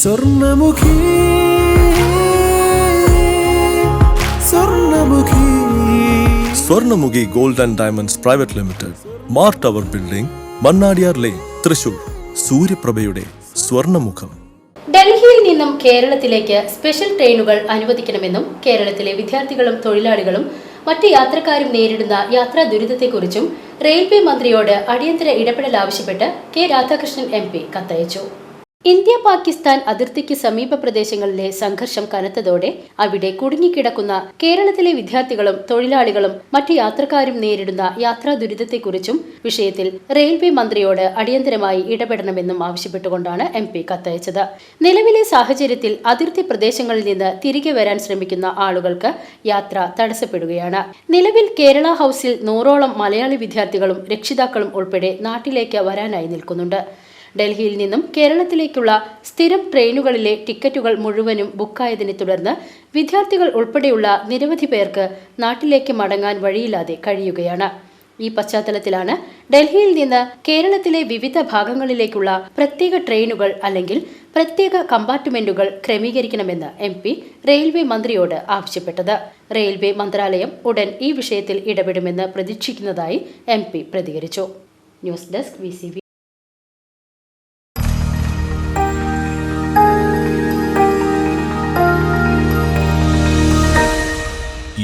Swarnamukhi Swarnamukhi. Swarnamukhi gold and diamonds private limited Mar tower building Mannadiyar lane Thrissur. സൂര്യപ്രഭയുടെ സ്വർണമുഖം. ഡൽഹിയിൽ നിന്നും കേരളത്തിലേക്ക് special ട്രെയിനുകൾ അനുവദിക്കണമെന്നും കേരളത്തിലെ വിദ്യാർത്ഥികളും തൊഴിലാളികളും മറ്റ് യാത്രക്കാരും നേരിടുന്ന യാത്രാ ദുരിതത്തെക്കുറിച്ചും റെയിൽവേ മന്ത്രിയോട് അടിയന്തര ഇടപെടൽ ആവശ്യപ്പെട്ട് കെ രാധാകൃഷ്ണൻ എം പി കത്തയച്ചു. ഇന്ത്യ പാകിസ്ഥാൻ അതിർത്തിക്ക് സമീപ പ്രദേശങ്ങളിലെ സംഘർഷം കനത്തതോടെ അവിടെ കുടുങ്ങിക്കിടക്കുന്ന കേരളത്തിലെ വിദ്യാർത്ഥികളും തൊഴിലാളികളും മറ്റ് യാത്രക്കാരും നേരിടുന്ന യാത്രാ ദുരിതത്തെക്കുറിച്ചും വിഷയത്തിൽ റെയിൽവേ മന്ത്രിയോട് അടിയന്തരമായി ഇടപെടണമെന്നും ആവശ്യപ്പെട്ടുകൊണ്ടാണ് എം പി കത്തയച്ചത്. നിലവിലെ സാഹചര്യത്തിൽ അതിർത്തി പ്രദേശങ്ങളിൽ നിന്ന് തിരികെ വരാൻ ശ്രമിക്കുന്ന ആളുകൾക്ക് യാത്ര തടസ്സപ്പെടുകയാണ്. നിലവിൽ കേരള ഹൌസിൽ നൂറോളം മലയാളി വിദ്യാർത്ഥികളും രക്ഷിതാക്കളും ഉൾപ്പെടെ നാട്ടിലേക്ക് വരാനായി നിൽക്കുന്നുണ്ട്. ഡൽഹിയിൽ നിന്നും കേരളത്തിലേക്കുള്ള സ്ഥിരം ട്രെയിനുകളിലെ ടിക്കറ്റുകൾ മുഴുവനും ബുക്കായതിനെ തുടർന്ന് വിദ്യാർത്ഥികൾ ഉൾപ്പെടെയുള്ള നിരവധി പേർക്ക് നാട്ടിലേക്ക് മടങ്ങാൻ വഴിയില്ലാതെ കഴിയുകയാണ്. ഈ പശ്ചാത്തലത്തിലാണ് ഡൽഹിയിൽ നിന്ന് കേരളത്തിലെ വിവിധ ഭാഗങ്ങളിലേക്കുള്ള പ്രത്യേക ട്രെയിനുകൾ അല്ലെങ്കിൽ പ്രത്യേക കമ്പാർട്ട്മെന്റുകൾ ക്രമീകരിക്കണമെന്ന് എം പി റെയിൽവേ മന്ത്രിയോട് ആവശ്യപ്പെട്ടത്. റെയിൽവേ മന്ത്രാലയം ഉടൻ ഈ വിഷയത്തിൽ ഇടപെടുമെന്ന് പ്രതീക്ഷിക്കുന്നതായി എം പ്രതികരിച്ചു. News desk V